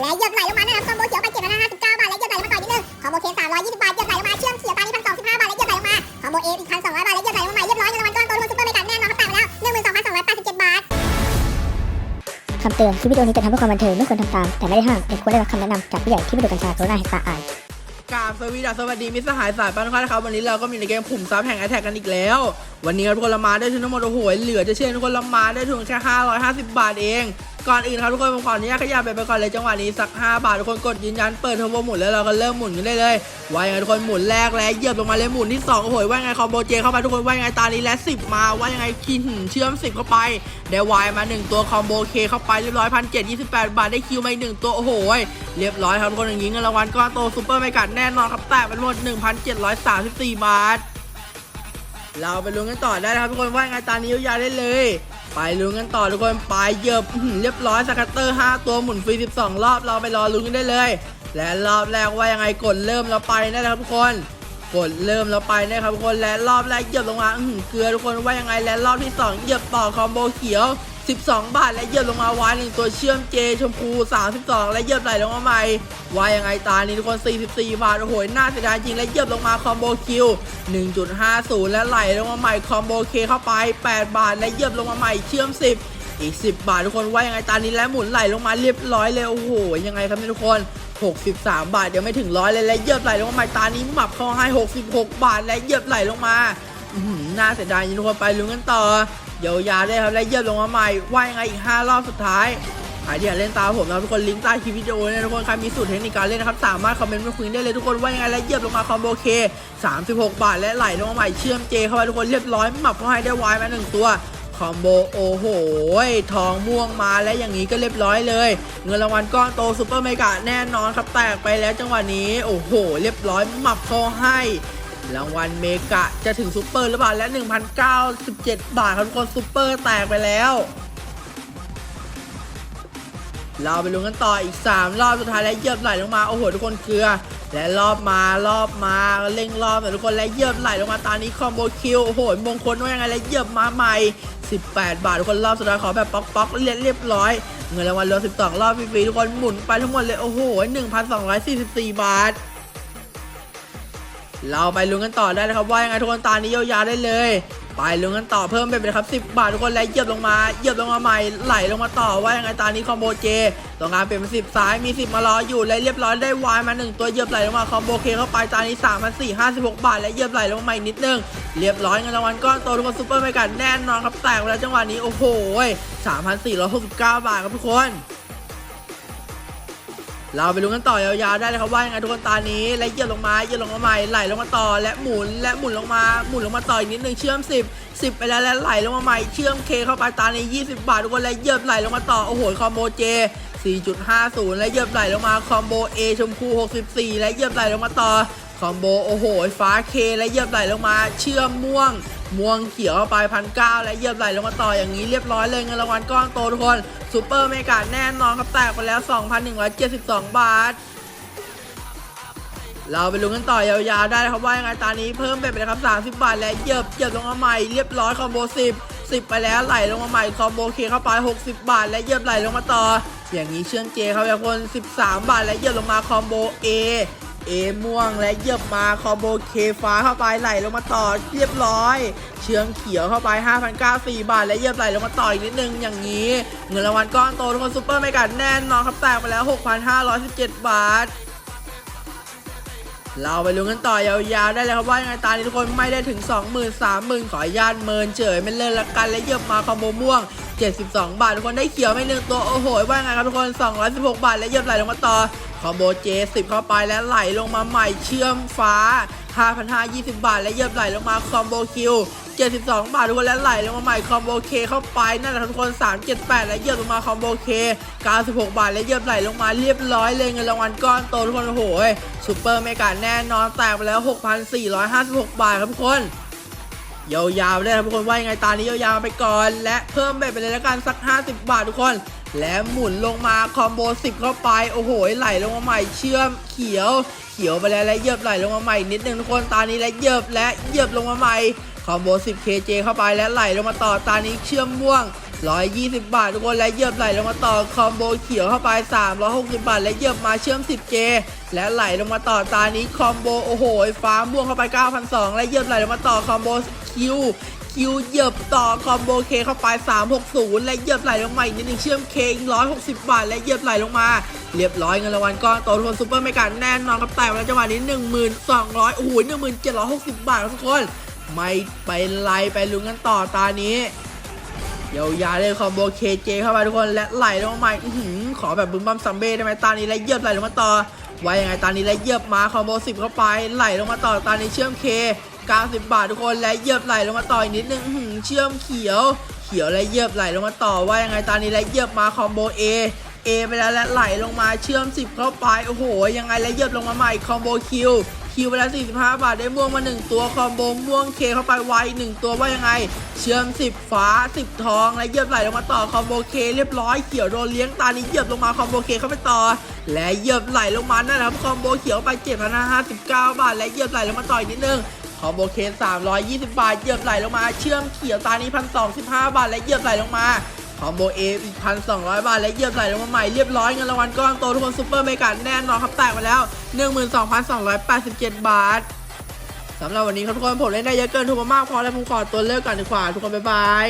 และเหยียบไหลลงมานะครับคอมโบเขียวไป759บาทและเหยียบไหลลงมาต่อนิดนึงคอมโบเค320บาทเหยียบไหลลงมาเชื่อมเขียวตานี้1,215บาทและเหยียบไหลลงมาคอมโบเออีก1,200บาทและเหยียบไหลลงมาเรียบร้อยเงินรางวัลก้อนโตทุกคนซุปเปอร์เมกาแน่นอนครับแตกไปแล้ว12,287บาทคำเตือนคลิปวิดีโอนี้จะทำเพื่อความบันเทิงไม่ควรทำตาม แต่ไม่ได้ห้ามเด็กควรได้รับคำแนะนำจากผู้ใหญ่ที่ไม่ดูกัญชากรุณาให้ตาอ่านกราบสวัสดีสวัสดีมิตรสหายสายปันค่านะครับวันนี้เราก็มีในเกมขุมทรัพย์แห่งแอทแทกกันอีกแล้ว วันนี้ครับทุกคนเรามาได้ทุนทั้งหมดโอ้โหเหลือจะเชื่อทุกคนเรามาได้ทุนแค่ 550 บาทเอง ก่อนอื่นครับทุกคนผมขออนุญาตขยับไปไปก่อนเลยจังหวะนี้สัก 5 บาททุกคนกดยืนยันเปิดเทอร์โบหมุนแล้วเราก็เริ่มหมุนกันได้เลยว่ายังไงทุกคนหมุนแรกแล้วเหยียบลงมาเลยหมุนที่2โอ้โหว่ายังไงคอมโบเจเข้าไปทุกคนว่ายังไงตานี้และ10 มาว่ายังไงคินเชื่อม 10 เข้าไปได้วายมา 1 ตัวคอมโบเคเข้าไปเรียบร้อยพันเจ็ดยี่สิบแปดบาทได้คิวมาอีกหนึ่งตัวโอ้โหเรียบร้อยครับทุกคนอย่างนี้เงินรางวัลก้อนโตซูเปอร์ไมกัดแน่นอนครับแตะเป็นหมด1,734บาทเราไปลุ้นกันต่อได้นะครับทุกคนว่ายังไงตานี้ยาวได้เลย ไปลุ้นกันต่อทุกคนไปเยิบเรียบร้อยสกัตเตอร์ 5 ตัวหมุนฟรี12 รอบเราไปรอลุ้นกันได้เลย และรอบแรกว่ายังไงกดเริ่มเราไปนะครับทุกคน กดเริ่มเราไปนะครับทุกคนและรอบแรกเหยียบลงมาเกลือทุกคนว่ายังไงและรอบที่2เหยียบต่อคอมโบเขียว 12 บาทและเหยียบลงมาวายหนึ่งตัวเชื่อมเจชมพู 32 และเหยียบไหลลงมาใหม่ว่ายังไงตานี้ทุกคน 44 บาท โอ้โหหน่าเสียดายจริงและเหยียบลงมาคอมโบคิว 1.50 และไหลลงมาใหม่คอมโบเคเข้าไป 8 บาท และเหยียบลงมาใหม่เชื่อม 10อีก 10 บาททุกคนว่ายังไงตานี้และหมุนไหลลงมาเรียบร้อยเลยโอ้โหยังไงครับทุกคน 63 บาทเดี๋ยวไม่ถึงร้อยเลยและเหยียบไหลลงมาใหม่ตานี้หมับเข้าให้ 66 บาท และเหยียบไหลลงมา น่าเสียดายจริงทุกคนไปลุ้นกันต่อเยาวๆได้ครับและเยียบลงมาใหม่ว่ายังไงอีก 5 รอบสุดท้ายใครที่อยากเล่นตามผมนะทุกคนลิงก์ใต้คลิปวิดีโอเนี่ยทุกคนใครมีสูตรเทคนิคการเล่นนะครับสามารถคอมเมนต์มาคุยได้เลยทุกคนว่ายังไงและเยียบลงมาคอมโบเค 36 บาทและไหลลงมาใหม่เชื่อมเจเข้าไปทุกคนเรียบร้อยหมับเข้าให้ได้วายมาหนึ่งตัวคอมโบโอ้โหทองม่วงมาและอย่างนี้ก็เรียบร้อยเลย เงินรางวัลก้อนโตซูเปอร์เมกะแน่นอนครับแตกไปแล้วจังหวะนี้ โอ้โห เรียบร้อยหมับเข้าให้ รางวัลเมกะจะถึงซูเปอร์หรือเปล่าและ1,097 บาทครับทุกคนซูเปอร์แตกไปแล้ว เราไปลุ้นกันต่ออีก 3 รอบสุดท้ายและเหยียบไหลลงมาโอ้โหทุกคนเกลือ และรอบมารอบมาเร่งรอบหน่ทุกคนและเหยียบไหลลงมาตอนนี้คอมโบคิวโอ้โหมงคลว่ายังไงและเหยียบมาใหม่ 18 บาททุกคนรอบสุดท้ายขอแบบป๊อกป๊อกเรียบเรียบร้อยเงินรางวัลรวม12 รอบฟรีๆทุกคนหมุนไปทั้งหมดเลยโอ้โห 1,244 บาท เราไปลุ้นกันต่อได้นะครับว่ายังไงทุกคนตานี้ยาวๆได้เลย ไปลุ้นกันต่อเพิ่มเป็นไปเลยครับ 10 บาททุกคนและเหยียบลงมาเหยียบลงมาใหม่ไหลลงมาต่อว่ายังไงตานี้คอมโบเจตรงกลางเปลี่ยนเป็น10ซ้ายมี10มารออยู่และเรียบร้อยได้วายมา1ตัวเหยียบไหลลงมาคอมโบเคเข้าไปตานี้3 4 5 6บาทและเหยียบไหลลงมาใหม่นิดนึงเรียบร้อยเงินรางวัลก้อนโตทุกคนซุปเปอร์ไมกัดแน่นอนครับแตกไปแล้วจังหวะนี้โอ้โห3,469บาทครับทุกคน เราไปลุ้นกันต่อยาวๆได้เลยครับว่ายังไงทุกคนตานี้และเหยียบลงมาเหยียบลงมาใหม่ไหลลงมาต่อและหมุนและหมุนลงมาหมุนลงมาต่ออีกนิดนึงเชื่อม 10 10 ไปแล้วและไหลลงมาใหม่เชื่อมเคเข้าไปตานี้20 บาททุกคนและเหยียบไหลลงมาต่อโอ้โหคอมโบเจ4.50 และเหยียบไหลลงมาคอมโบ A ชมพู 64 และเหยียบไหลลงมาต่อ อมโบ โอ้โห ฟ้าเคและเหยียบไหลลงมา เชื่อมม่วง ม่วงเขียวเข้าไปพันเก้าและเหยียบไหลลงมาต่ออย่างนี้เรียบร้อยเลยเงินรางวัลก้อนโตทุกคนซูเปอร์เมกาแน่นอนครับแตกไปแล้ว 2,172 บาท เราไปลุ้นกันต่อยาวๆได้นะครับว่ายังไงตอนนี้เพิ่มไปเป็นครับ 30 บาท และเหยียบเหยียบลงมาใหม่เรียบร้อยคอมโบ 10 10 ไปแล้วไหลลงมาใหม่คอมโบเคเข้าไป 60 บาท และเหยียบไหลลงมาต่อ อย่างนี้เชื่อมเจเขาแบบคน 13 บาท และเหยียบลงมาคอมโบ A เอม่วงและเหยียบมาคอมโบเคฟ้าเข้าไปไหลลงมาต่อเรียบร้อย เชืองเขียวเข้าไป5,094บาท และเหยียบไหลลงมาต่ออีกนิดนึงอย่างนี้ เงินรางวัลก้อนโตทุกคนซุปเปอร์ไม่กัดแน่นอนครับแตกไปแล้ว 6,517 บาทเราไปลุ้นกันต่อยาวๆได้เลยครับว่ายังไงตานี้ทุกคนไม่ได้ถึง 20,000 30,000 ขออนุญาตเมินเฉยไม่เล่นละกันและเยียบมาคอมโบม่วง 72 บาท ทุกคนได้เขียวไม่หนึ่งตัว โอ้โหว่ายังไงครับทุกคน 216 บาท และเยียบไหลลงมาต่อ คอมโบเจ10เข้าไปและไหลลงมาใหม่เชื่อมฟ้า 5,520 บาท และเยียบไหลลงมาคอมโบคิว 72 บาททุกคนและไหลลงมาใหม่คอมโบเคเข้าไปนั่นแหละครับทุกคน 378 และเยียบลงมาคอมโบเค 96 บาท และเยียบไหลลงมาเรียบร้อยเลยเงินรางวัลก้อนโตทุกคนโอ้โหซูเปอร์เมกาแน่นอนแตกไปแล้ว 6,456 บาทครับทุกคนยาวๆเลยครับทุกคนว่ายังไงตานี้ยาวๆไปก่อน และเพิ่มไปไปเลยละกันสัก 50 บาททุกคน และหมุนลงมาคอมโบ10เข้าไป โอ้โห ไหลลงมาใหม่เชื่อมเขียวเขียวไปแล้วและเหยียบไหลลงมาใหม่นิดนึงทุกคนตานี้และเหยียบและเหยียบลงมาใหม่คอมโบ 10 KJ เข้าไปและไหลลงมาต่อตานี้เชื่อมม่วง 120 บาททุกคนและเหยียบไหลลงมาต่อคอมโบเขียวเข้าไป 360 บาท และเหยียบมาเชื่อม 10J และไหลลงมาต่อตานี้คอมโบโอ้โหฟ้าม่วงเข้าไป 9,200 และเหยียบไหลลงมาต่อคอมโบคิว คิวเหยียบต่อคอมโบเคเข้าไป 360 และเหยียบไหลลงมาอีกนิดนึงเชื่อมเคอีก160 บาท และเหยียบไหลลงมา เรียบร้อยเงินรางวัลก้อนโตทุกคนซูเปอร์เมกาแน่นอนครับแต่วันจังหวะนี้ 1200 โอ้โห 1760 บาทครับทุกคน ไม่เป็นไรไปลุ้นกันต่อตานี้ยาวๆเลยคอมโบเคเจเข้าไปทุกคนและไหลลงมาอื้อหือขอแบบบึ้มบัมซัมเบ้ได้ไหมตานี้และเหยียบไหลลงมาต่อไว้ยังไงตานี้และเยียบมาคอมโบ10เข้าไปไหลลงมาต่อตานี้เชื่อมเค 90 บาททุกคนและเหยียบไหลลงมาต่ออีกนิดนึงหือเชื่อมเขียว เขียวและเหยียบไหลลงมาต่อว่ายังไงตานี้และเหยียบมาคอมโบเอเอไปแล้วและไหลลงมาเชื่อม 10 เข้าไปโอ้โห ยังไงและเหยียบลงมาใหม่คอมโบคิวคิวไปแล้ว 45 บาทได้ม่วงมา 1 ตัวคอมโบม่วงเคเข้าไปไวหนึ่งตัวว่ายังไง เชื่อม 10 ฟ้า 10 ทอง และเหยียบไหลลงมาต่อคอมโบเคเรียบร้อยเขียวโดนเลี้ยงตานี้เหยียบลงมาคอมโบเคเข้าไปต่อ และเหยียบไหลลงมานั่นแหละครับคอมโบเขียวไป7,559 บาท และเหยียบไหลลงมาต่ออีกนิดนึง คอมโบเคส320 บาท เหยียบไหลลงมา เชื่อมเขียวตานี้พันสองสิบห้าบาท และเหยียบไหลลงมา คอมโบเออีกพันสองร้อยบาท และเหยียบไหลลงมาใหม่ เรียบร้อยเงินรางวัลก้อนโตทุกคนซูเปอร์เมกาแน่นอนครับแตกมาแล้ว 12,287 บาทสำหรับวันนี้ครับทุกคนผมเล่นได้เยอะเกินถูกมากพอแล้วผมขอตัวเลิกก่อนดีกว่าทุกคนบ๊ายบาย